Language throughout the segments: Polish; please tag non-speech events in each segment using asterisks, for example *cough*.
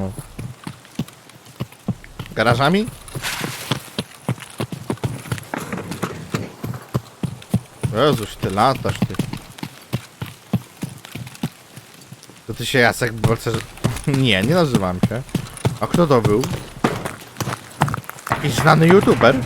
No. Garażami? Jezuś, ty latasz, ty. To ty się Jacek Bolcerz... *laughs* Nie, nie nazywam się. A kto to był? Jakiś znany youtuber?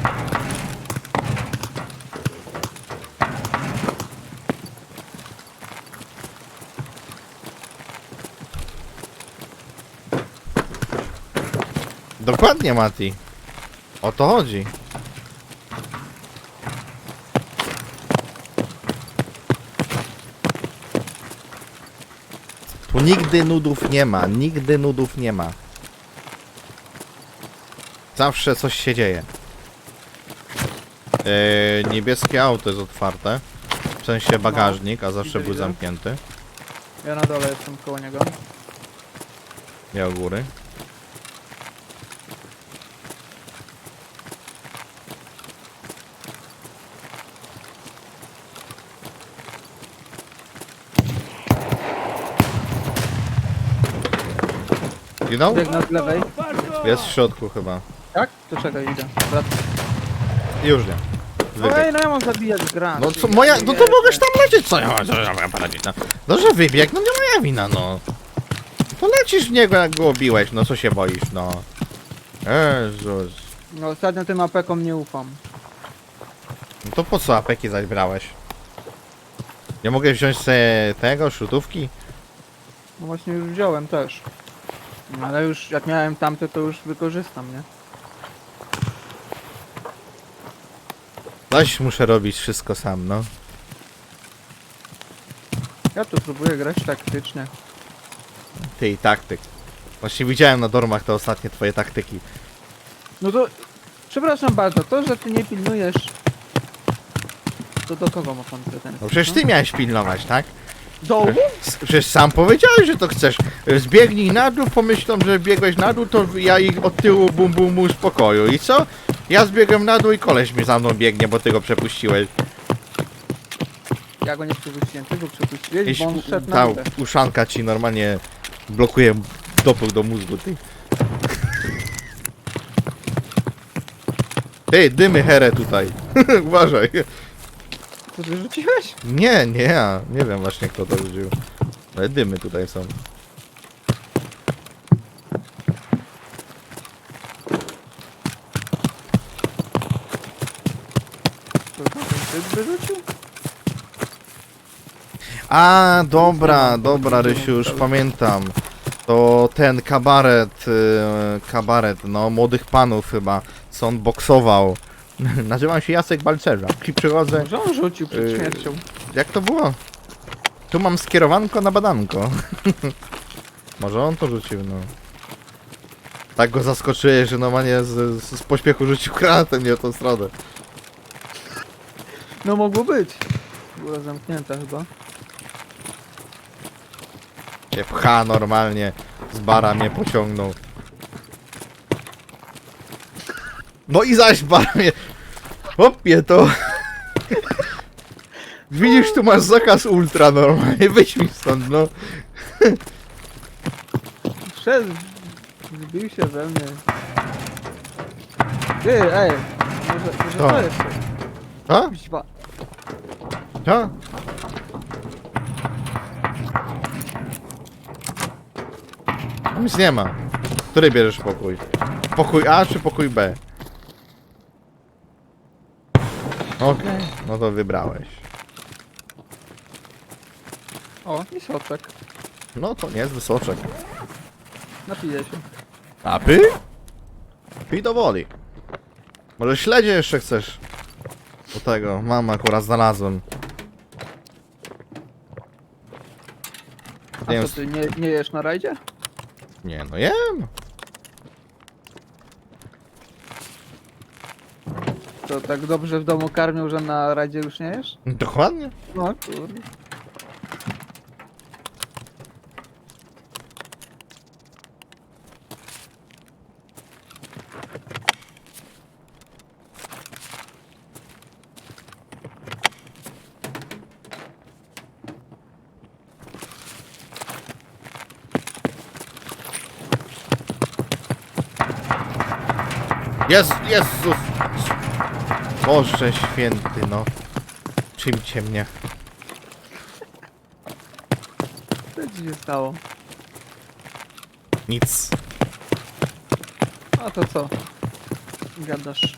Dokładnie, Mati. O to chodzi. Tu nigdy nudów nie ma, nigdy nudów nie ma. Zawsze coś się dzieje. Eee, niebieskie auto jest otwarte. W sensie bagażnik, a zawsze był zamknięty. Ja na dole jestem koło niego. Nie u góry. Ginął? Biegnę od lewej. Jest w środku chyba. Tak? To czekaj, idę. Wrac- Już nie. Wybieg. Ej, no ja mam zabijać granat. No co moja, no to mogłeś tam lecieć, co ja, co ja mam poradzić, no. No że wybieg, no nie moja wina, no. To lecisz w niego jak go obiłeś, no co się boisz, no. Jezus. No ostatnio tym apekom nie ufam. No to po co apeki zabrałeś? Nie mogę wziąć se tego, szutówki? No właśnie już wziąłem też. No, ale już jak miałem tamte, to już wykorzystam, nie? Coś muszę robić wszystko sam, no. Ja tu próbuję grać taktycznie. Ty i taktyk. Właśnie widziałem na dormach te ostatnie twoje taktyki. No to... Przepraszam bardzo, to, że ty nie pilnujesz... To do kogo ma pan pretensje? No przecież ty miałeś pilnować, tak? Do S- Przecież sam powiedziałeś, że to chcesz. Zbiegnij na dół, pomyślą, że biegłeś na dół, to ja ich od tyłu bum bum bum z pokoju. I co? Ja zbiegłem na dół i koleś mi za mną biegnie, bo ty go przepuściłeś. Ja go nie przepuściłem, ty go przepuściłeś, Jakieś bo on szedł na ta górę. uszanka ci normalnie blokuje dopół do mózgu, ty. Ty, dymy herę tutaj. *laughs* Uważaj. Co ty rzuciłeś? Nie, nie ja. Nie wiem właśnie kto to rzucił. Ale dymy tutaj są. To ten typ wyrzucił? A, dobra, dobra, Rysiu, już pamiętam. To ten kabaret, y, kabaret, no, młodych panów chyba, co on boksował. *laughs* Nazywam się Jacek Balcerza. I przychodzę, Może on rzucił przed Yy, śmiercią. jak to było? Tu mam skierowanko na badanko. *laughs* Może on to rzucił, no. Tak go zaskoczyłeś, że normalnie z, z, z pośpiechu rzucił granatem nie w tą stronę. No mogło być. Była zamknięta chyba. Się pcha normalnie, z bara mnie pociągnął. No i zaś bara mnie... Hopie to... Widzisz, tu masz zakaz ultra normalnie, wyjdź mi stąd, no. Wszedł. Zbił się we mnie. Ty, ej. Może, może Co? to jest? A? Kuźwa. A? Nic nie ma. Który bierzesz pokój? Pokój A czy pokój B? Okej, no to wybrałeś. O, i soczek. No to niezły soczek. Napiję się. A py? Pij do woli. Może śledzie jeszcze chcesz? Do tego, mam akurat znalazłem. A Nie co ty, nie, nie jesz na rajdzie? Nie, no jem. To tak dobrze w domu karmią, że na radzie już nie jesz? Dokładnie. No kurde. Jest, Jezus! Boże święty, no. Czymcie mnie. Co ci się stało? Nic. A to co? Gadasz.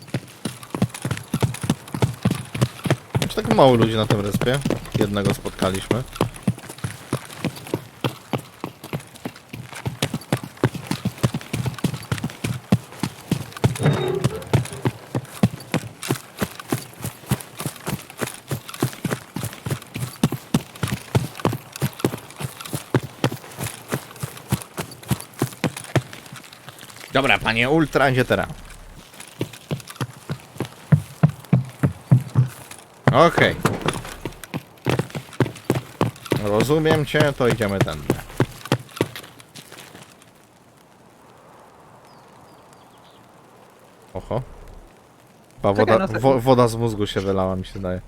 Czy tak mało ludzi na tym respie? Jednego spotkaliśmy. Dobra, panie Ultra, gdzie teraz? Okej. Rozumiem cię, to idziemy tędy. Oho. Chyba Czekaj woda, na sekundę. wo, woda z mózgu się wylała, mi się daje.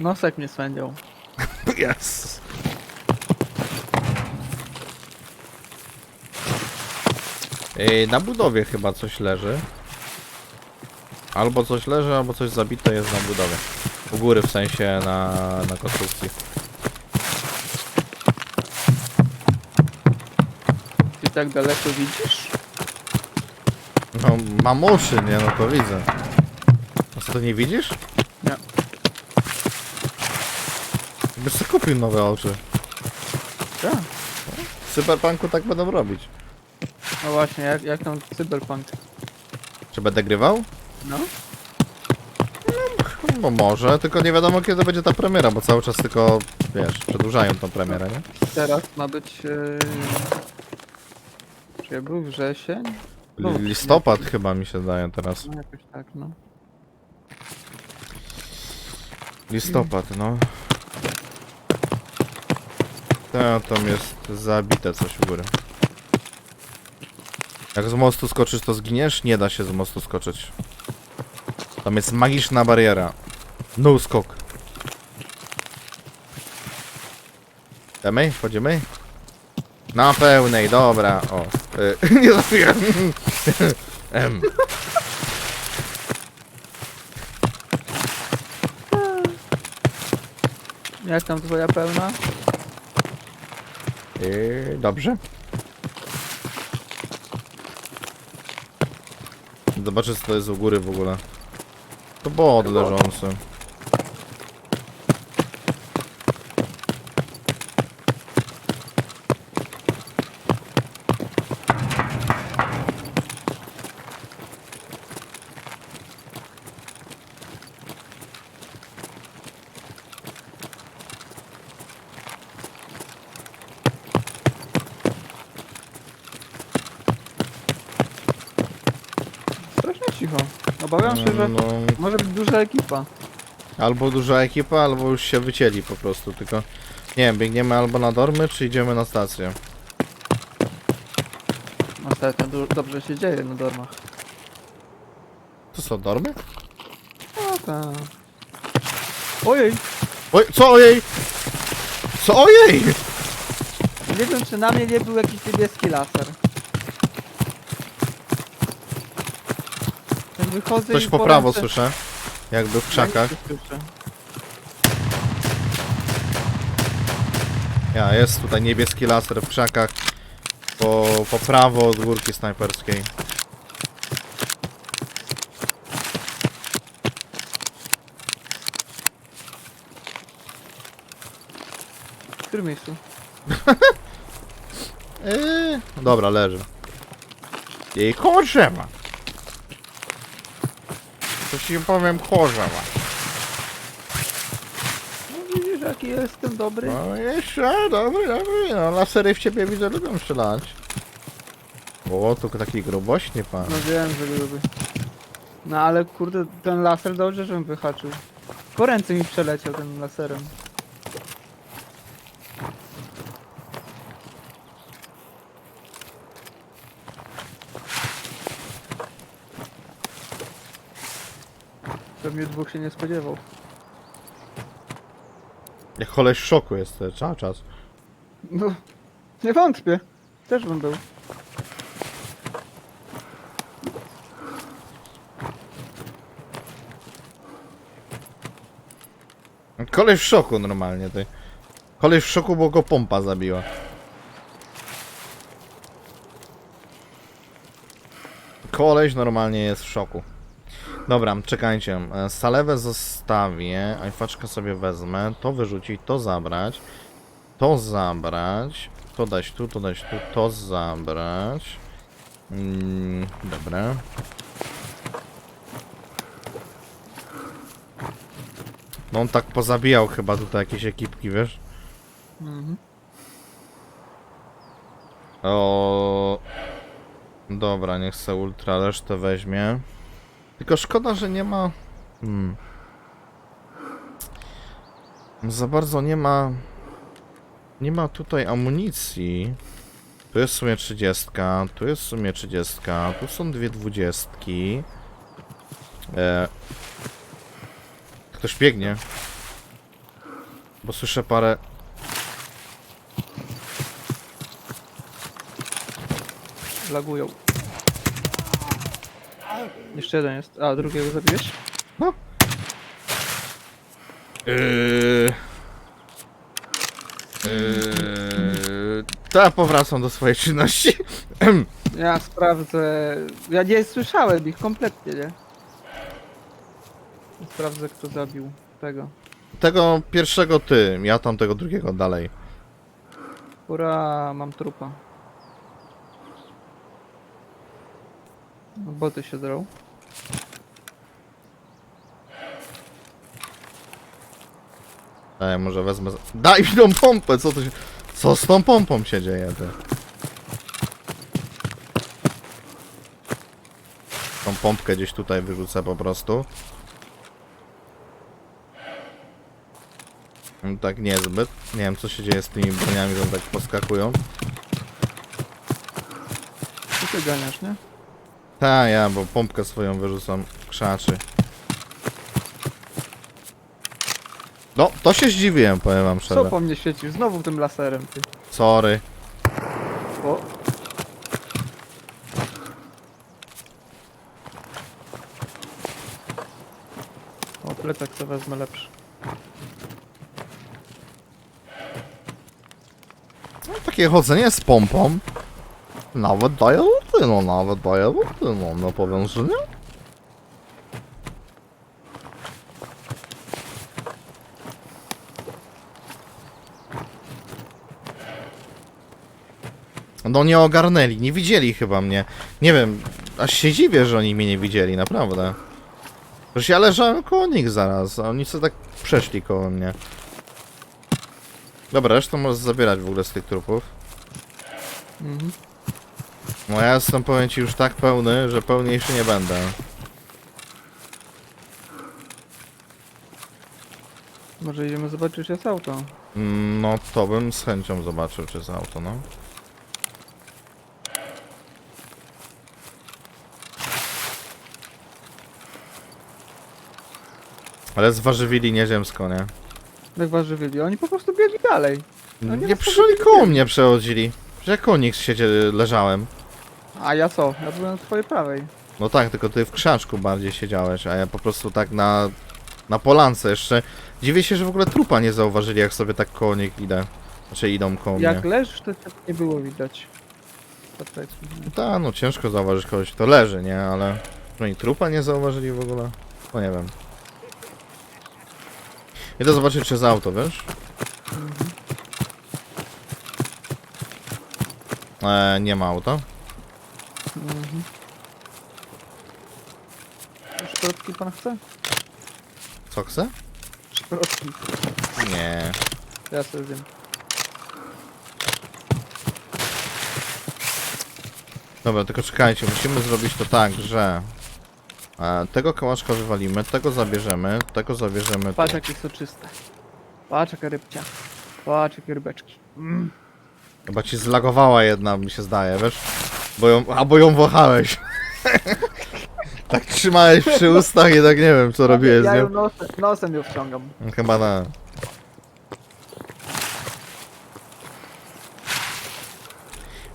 Nosek mnie swędział. Yes. *laughs* Ej, na budowie chyba coś leży. Albo coś leży, albo coś zabite jest na budowie. U góry w sensie na, na konstrukcji. Ty tak daleko widzisz? No, mam uszy, nie? No to widzę. A co, to nie widzisz? Nie. Byś sobie kupił nowe oczy. Tak. W Cyberpunku tak będą robić. No właśnie, jak, jak tam cyberpunk? Czy będę grywał? No? No może, tylko nie wiadomo kiedy będzie ta premiera, bo cały czas tylko, wiesz, przedłużają tą premierę, nie? Teraz ma być... Yy... Czy był wrzesień? No, Li- Listopad chyba mi się daje teraz. No jakoś tak, no. Listopad, no. To tam jest zabite coś u góry. Jak z mostu skoczysz, to zginiesz? Nie da się z mostu skoczyć. Tam jest magiczna bariera. No skok. Idziemy? Wchodzimy? Na pełnej, dobra. O. Y, *laughs* nie zapiłem. Em. *laughs* Jak tam twoja pełna? Yy, dobrze. Zobaczę co to jest u góry w ogóle. To bot leżący. Cicho. Obawiam się, że No, może być duża ekipa. albo duża ekipa, albo już się wycięli po prostu, tylko... Nie wiem, biegniemy albo na dormy, czy idziemy na stację. Ostatnio du- dobrze się dzieje na dormach. To są dormy? No tak. Ojej! Oj, co ojej? Co ojej? Nie wiem czy na mnie nie był jakiś niebieski laser. Wychodzę Coś i po prawo ręce- słyszę. Jakby w krzakach. Ja słyszę. Jest tutaj niebieski laser w krzakach. Po, po prawo od górki snajperskiej. W którym miejscu? *laughs* Eee, dobra, leży. I chorzewa. To ci powiem chorzewa. No widzisz jaki jestem dobry? No jeszcze, dobry, dobry. No lasery w ciebie widzę lubią strzelać. O, tu taki grubośny pan. No wiem, że lubię. No ale kurde, ten laser dobrze, żebym wyhaczył. Po ręce mi przeleciał tym laserem. Pewnie dwóch się nie spodziewał. Jak koleś w szoku jest e, cały czas. No, nie wątpię. Też bym był. Koleś w szoku normalnie ty. Koleś w szoku, bo go pompa zabiła. Koleś normalnie jest w szoku. Dobra, czekajcie. E, Salewę zostawię, ajfaczkę sobie wezmę, to wyrzucić, to zabrać, to zabrać, to dać tu, to dać tu, to zabrać. Mm, dobra. No on tak pozabijał chyba tutaj jakieś ekipki, wiesz? Mhm. O. Dobra, niech se ultra resztę weźmie. Tylko szkoda, że nie ma. Hmm. Za bardzo nie ma. Nie ma tutaj amunicji. Tu jest w sumie 30, tu jest w sumie 30, tu są dwie dwudziestki. E... Ktoś biegnie. Bo słyszę parę Lagują. Jeszcze jeden jest. A, drugiego zabiłeś? Yy... Yy... To ja powracam do swojej czynności. *clears throat* Ja sprawdzę. Ja nie słyszałem ich kompletnie, nie? Sprawdzę, kto zabił tego. Tego pierwszego ty, ja tam tego drugiego dalej. Ura, mam trupa. Boty się drą. Ej, może wezmę... Daj mi tą pompę, co to się... Co z tą pompą się dzieje, ty? Tą pompkę gdzieś tutaj wyrzucę po prostu. Mm, Tak niezbyt. Nie wiem, co się dzieje z tymi broniami, że one tak poskakują. Ty ganiasz, nie? Ta, ja, bo pompkę swoją wyrzucam krzaczy. No, to się zdziwiłem, powiem wam Co szczerze. po mnie świecił? Znowu tym laserem, ty. Sorry. O. O, plecak sobie wezmę lepszy. No, takie chodzenie z pompą. Nawet daje no nawet daje ruty, no, no powiem, że nie. No nie ogarnęli, nie widzieli chyba mnie. Nie wiem, aż się dziwię, że oni mnie nie widzieli, naprawdę. Przecież ja leżałem koło nich zaraz, a oni sobie tak przeszli koło mnie. Dobra, resztę możesz zabierać w ogóle z tych trupów. Mhm. No ja jestem, powiem ci, już tak pełny, że pełniejszy nie będę. Może idziemy zobaczyć, czy jest auto. Mm, No to bym z chęcią zobaczył, czy jest auto, no. Ale zważywili nieziemsko, nie? Jak warzywili. Oni po prostu biegli dalej. No nie nie ma przyszli koło mnie przechodzili. Że jak koło nich siedzie, leżałem. A ja co? Ja byłem z twojej prawej. No tak, tylko ty w krzaczku bardziej siedziałeś, a ja po prostu tak na, na polance jeszcze. Dziwię się, że w ogóle trupa nie zauważyli, jak sobie tak koło nich idę. Znaczy idą koło Jak mnie. leżysz, to cię nie było widać. Tak, Tak, no ciężko zauważyć kogoś, kto leży, nie? Ale... No i trupa nie zauważyli w ogóle? No nie wiem. Idę zobaczyć, czy jest auto, wiesz? Eee, nie ma auta. Mhm. Szprotki pan chce? Co chce? Szprotki. Nie. Ja sobie zjem. Dobra, tylko czekajcie, musimy zrobić to tak, że... E, tego kałaszka wywalimy, tego zabierzemy, tego zabierzemy... Patrz tu. jakie soczyste. Patrz jaka rybcia. Patrz jakie rybeczki. Mm. Chyba ci zlagowała jedna, mi się zdaje, wiesz? Bo ją, albo ją wąchałeś. *laughs* tak trzymałeś przy ustach i tak nie wiem, co robiłeś ja z ją nią. nosem, nosem ją wciągam. Chyba na.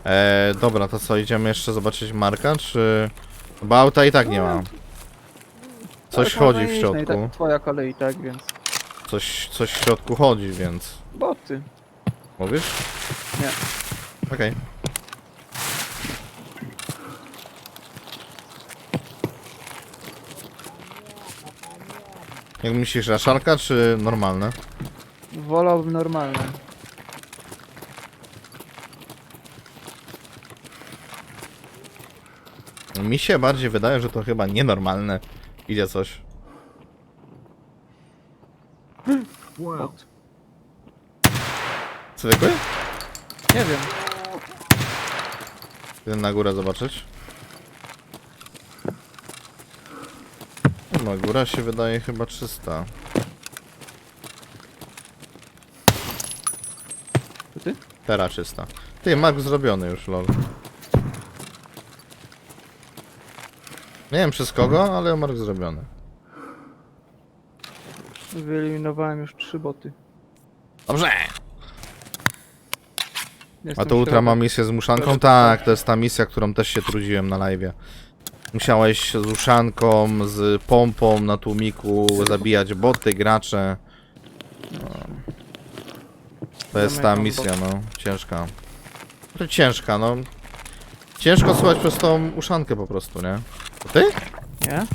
E, dobra, to co, idziemy jeszcze zobaczyć Marka, czy... Bo auta i tak nie ma. Coś Ale chodzi w można iść, no i środku. Tak, twoja kolej, tak więc. coś, coś w środku chodzi, więc... Boty. Mówisz? Nie. Okej. Jak myślisz, raszalka czy normalne? Wolałbym normalne. Mi się bardziej wydaje, że to chyba nienormalne. Idzie coś. Bot. Zwykły? Nie wiem. Idę na górę zobaczyć. No, góra się wydaje chyba 300. To ty? Teraz 300. Ty, Mark zrobiony już, lol. Nie wiem przez kogo, ale Mark zrobiony. Wyeliminowałem już trzy boty. Dobrze! A Jestem to Ultra ma misję z muszanką? Tak, to jest ta misja, którą też się trudziłem na live. Musiałeś z uszanką, z pompą na tłumiku zabijać boty, gracze. No. To jest ta misja, no. Ciężka. To ciężka, no. Ciężko słuchać przez tą uszankę po prostu, nie? To ty? Nie?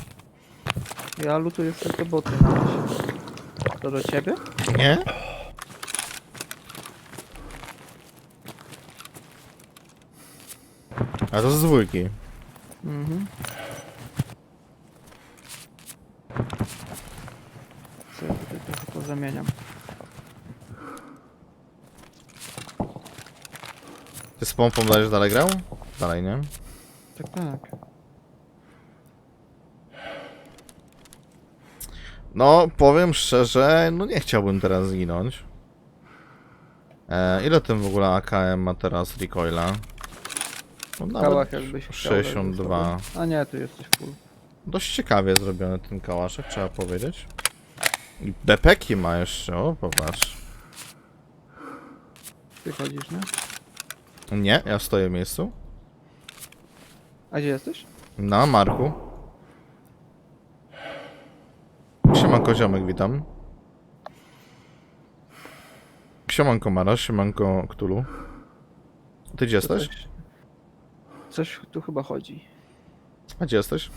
Ja lutuję sobie te boty na razie. To do ciebie? Nie? A to z dwójki. Mhm. Co ja pozamieniam. Ty z pompą dajesz dalej grał? Dalej, nie? Tak, tak. No, powiem szczerze, no nie chciałbym teraz zginąć. E, ile tym w ogóle AKM ma teraz recoila? No, Kałach nawet jakbyś chciał. 62. żeby z tobą- A nie, tu jesteś full. Dość ciekawie zrobiony ten kałaszek, trzeba powiedzieć. I bepeki ma jeszcze, o popatrz. Ty chodzisz, nie? Nie, ja stoję w miejscu. A gdzie jesteś? Na Marku. Siemanko ziomek, witam. Siemanko Mara, siemanko Ktulu. Ty gdzie jesteś? Coś tu chyba chodzi. A gdzie jesteś?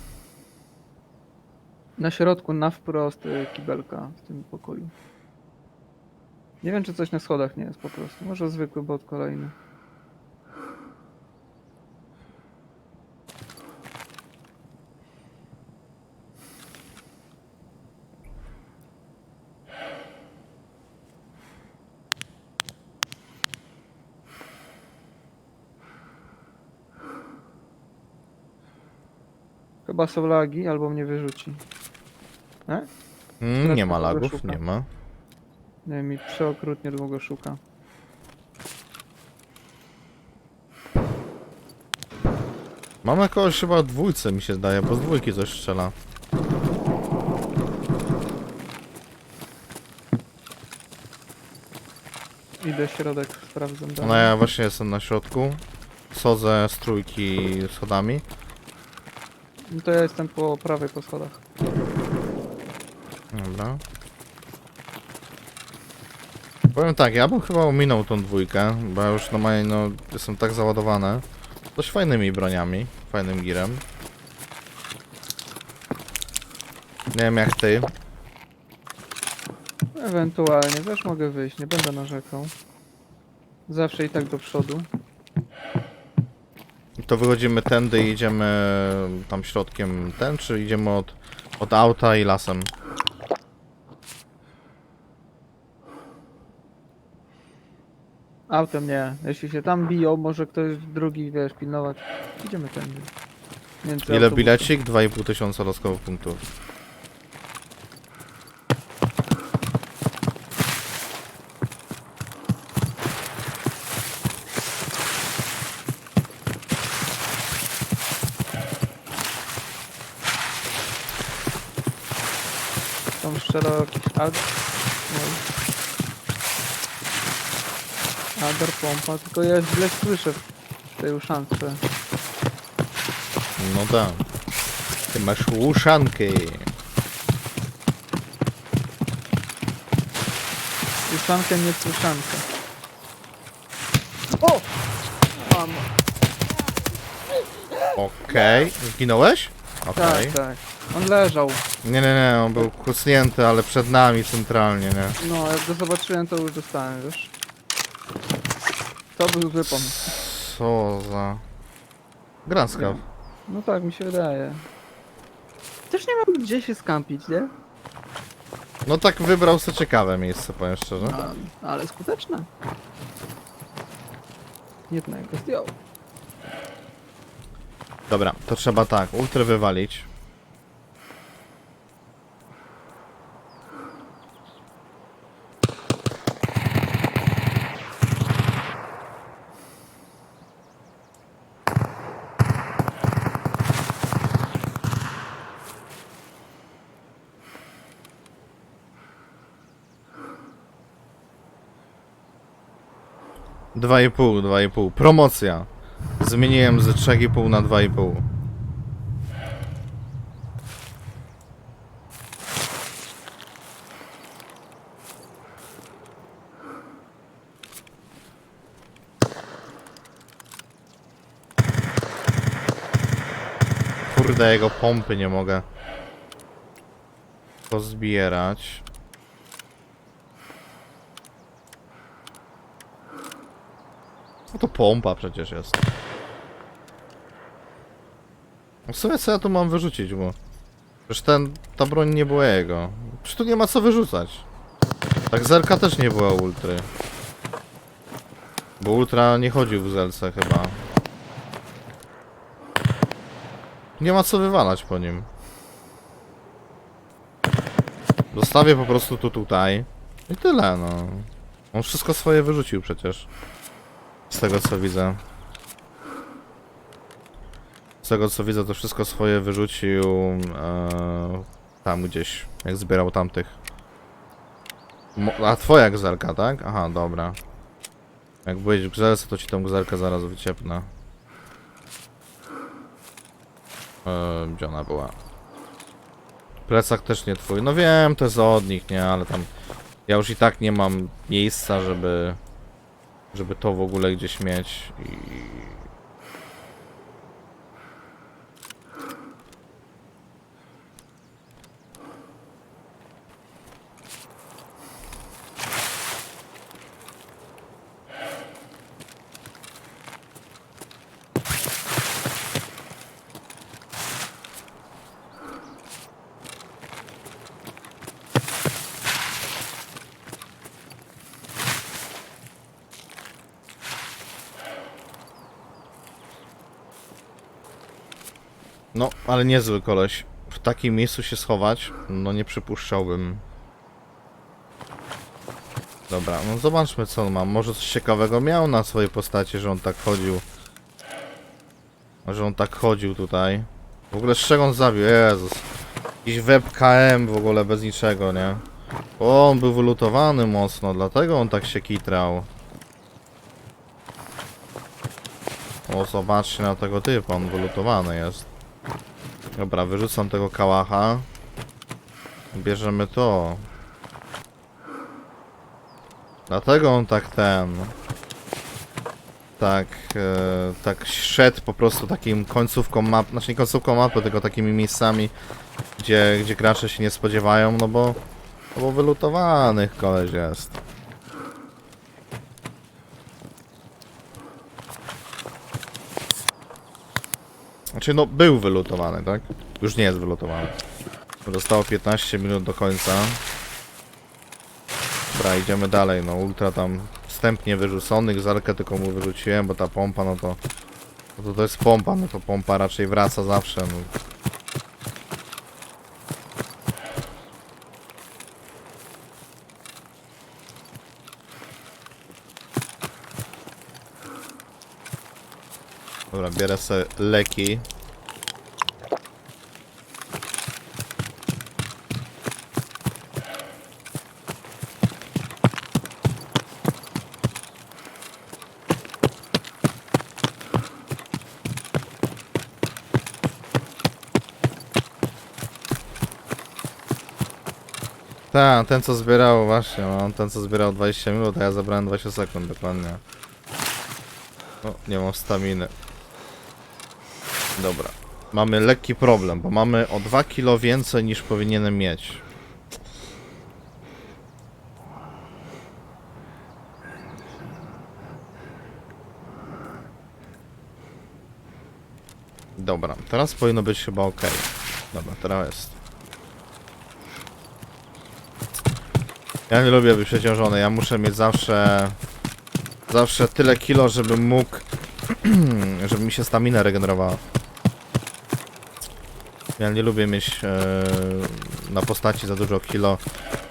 Na środku, na wprost y, kibelka w tym pokoju. Nie wiem, czy coś na schodach nie jest po prostu. Może zwykły bot kolejny. Chyba są lagi, albo mnie wyrzuci. E? Mm, nie ma kogo lagów, szuka? nie ma. Nie mi przeokrutnie długo szuka. Mamy kogoś chyba w dwójce mi się zdaje, bo z dwójki coś strzela. Idę środek, sprawdzam dalej. No ja właśnie jestem na środku. Sodzę z trójki schodami. No to ja jestem po prawej po schodach. Dobra. Powiem tak, ja bym chyba ominął tą dwójkę, bo ja już normalnie no, jestem tak załadowany. Dość fajnymi broniami, fajnym girem. Nie wiem jak ty. Ewentualnie, też mogę wyjść, nie będę narzekał. Zawsze i tak do przodu. To wychodzimy tędy i idziemy tam środkiem ten, czy idziemy od, od auta i lasem? Autem nie. Jeśli się tam biją, może ktoś drugi, wiesz, pilnować. Idziemy tędy. Między Ile autobusem. bilecik? 2,5 tysiąca loskowych punktów. Tam strzelał jakiś ad... No. Adar pompa, tylko ja źle słyszę w tej uszance. No tak. Ty masz łuszanki. Słyszankę, niesłyszankę. O! Mam. Okej. Zginąłeś? Okej. Tak, tak. On leżał. Nie, nie, nie, on był kusnięty, ale przed nami centralnie, nie? No, jak go zobaczyłem, to już dostałem, wiesz. To był zły pomysł. Co za... Granskaw. No tak, mi się wydaje. Też nie mam gdzie się skampić, nie? No tak wybrał sobie ciekawe miejsce, powiem szczerze. A, ale skuteczne. Jednego zdjął. Dobra, to trzeba tak, ultra wywalić. Dwa i pół, dwa i pół. Promocja. Zmieniłem z 3,5 na 2,5. Kurde, jego pompy nie mogę pozbierać. No to pompa przecież jest. No W sumie co ja tu mam wyrzucić, bo... Przecież ten, ta broń nie była jego. Przecież tu nie ma co wyrzucać. Tak zerka też nie była ultry. Bo ultra nie chodził w zelce chyba. Nie ma co wywalać po nim. Zostawię po prostu to tutaj. I tyle, no. On wszystko swoje wyrzucił przecież. Z tego co widzę. Z tego co widzę, to wszystko swoje wyrzucił e, tam gdzieś, jak zbierał tamtych. Mo a twoja gzerka, tak? Aha, dobra. Jak byłeś w gzerce, to ci tą gzerkę zaraz wyciepnę. E, gdzie ona była? Plecak też nie twój. No wiem, to jest od nich, nie? Ale tam... Ja już i tak nie mam miejsca, żeby żeby to w ogóle gdzieś mieć i... No, ale niezły koleś. W takim miejscu się schować, no nie przypuszczałbym. Dobra, no zobaczmy co on ma. Może coś ciekawego miał na swojej postaci, że on tak chodził. Że on tak chodził tutaj. W ogóle z czego on zabił? Jezus. Jakiś webKM w ogóle bez niczego, nie? O, on był wylutowany mocno, dlatego on tak się kitrał. O, zobaczcie na tego typa, on wylutowany jest. Dobra, wyrzucam tego kałacha. Bierzemy to. Dlatego on tak ten... Tak, e, tak szedł po prostu takim końcówką map, znaczy nie końcówką mapy, tylko takimi miejscami, gdzie, gdzie gracze się nie spodziewają, no bo, no bo wylutowanych koleś jest. Znaczy no był wylutowany, tak? Już nie jest wylutowany. Zostało 15 minut do końca. Dobra, idziemy dalej, no ultra tam wstępnie wyrzuconych, zalkę tylko mu wyrzuciłem, bo ta pompa, no to... No to to jest pompa, no to pompa raczej wraca zawsze, no. Dobra, bierę sobie leki. Tak, ten co zbierał, właśnie, no, ten co zbierał 20 minut, a ja zabrałem 20 sekund dokładnie. O, nie mam staminy. Dobra. Mamy lekki problem, bo mamy o 2 kilo więcej niż powinienem mieć. Dobra, teraz powinno być chyba ok. Dobra, teraz jest. Ja nie lubię być przeciążony, ja muszę mieć zawsze... Zawsze tyle kilo, żebym mógł... *clears throat* żeby mi się stamina regenerowała. Ja nie lubię mieć e, na postaci za dużo kilo,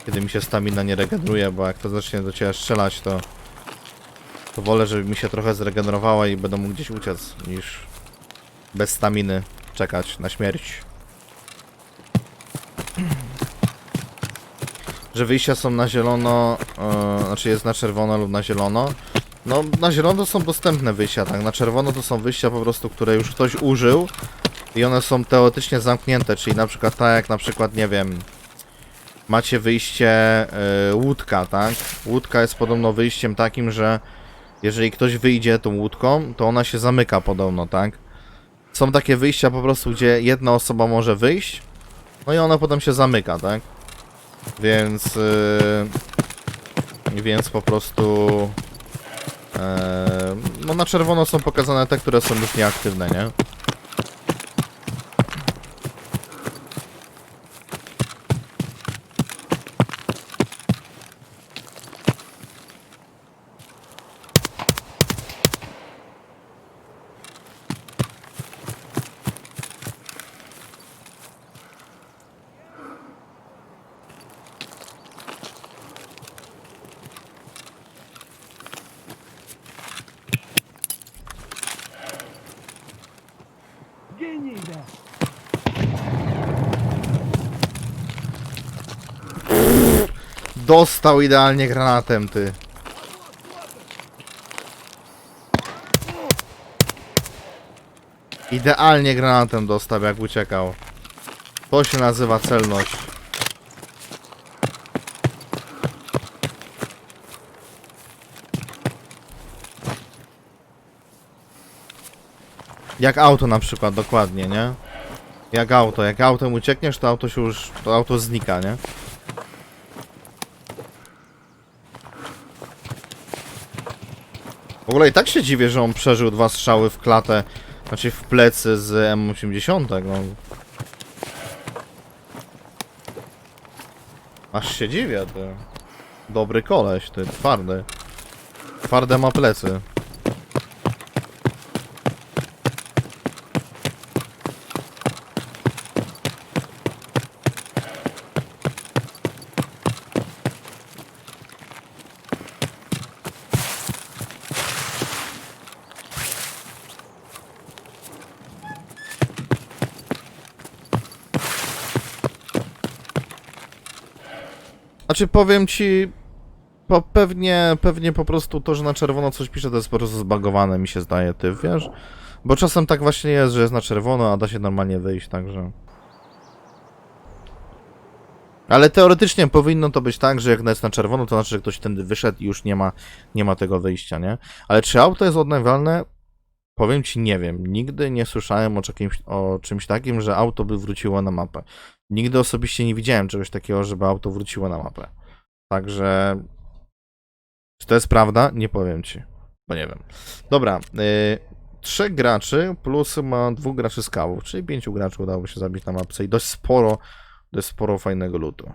kiedy mi się stamina nie regeneruje, bo jak to zacznie do ciebie strzelać, to... To wolę, żeby mi się trochę zregenerowała i będę mógł gdzieś uciec, niż bez staminy czekać na śmierć. Że wyjścia są na zielono, e, znaczy jest na czerwono lub na zielono. No, na zielono są dostępne wyjścia, tak? Na czerwono to są wyjścia po prostu, które już ktoś użył i one są teoretycznie zamknięte, czyli na przykład tak jak na przykład, nie wiem, macie wyjście e, łódka, tak? Łódka jest podobno wyjściem takim, że jeżeli ktoś wyjdzie tą łódką, to ona się zamyka podobno, tak? Są takie wyjścia po prostu, gdzie jedna osoba może wyjść, no i ona potem się zamyka, tak? Więc... Yy, więc po prostu... Yy, no na czerwono są pokazane te, które są już nieaktywne, nie? Dostał idealnie granatem, ty. Idealnie granatem dostał, jak uciekał. To się nazywa celność. Jak auto na przykład, dokładnie, nie? Jak auto, jak autem uciekniesz, to auto się już, to auto znika, nie? Ogóle i tak się dziwię, że on przeżył dwa strzały w klatę, znaczy w plecy z M80, no. Aż się dziwię, ty. Dobry koleś, ty, twardy. Twarde ma plecy. Znaczy powiem ci, po, pewnie, pewnie po prostu to, że na czerwono coś pisze, to jest po prostu zbagowane, mi się zdaje, ty wiesz? Bo czasem tak właśnie jest, że jest na czerwono, a da się normalnie wyjść, także... Ale teoretycznie powinno to być tak, że jak jest na czerwono, to znaczy, że ktoś tędy wyszedł i już nie ma, nie ma tego wyjścia, nie? Ale czy auto jest odnawialne? Powiem ci, nie wiem. Nigdy nie słyszałem o, czymś, o czymś takim, że auto by wróciło na mapę. Nigdy osobiście nie widziałem czegoś takiego, żeby auto wróciło na mapę. Także. Czy to jest prawda? Nie powiem ci, bo nie wiem. Dobra. Y, trzech graczy plus ma dwóch graczy skałów, czyli pięciu graczy udało się zabić na mapce i dość sporo, dość sporo fajnego lutu.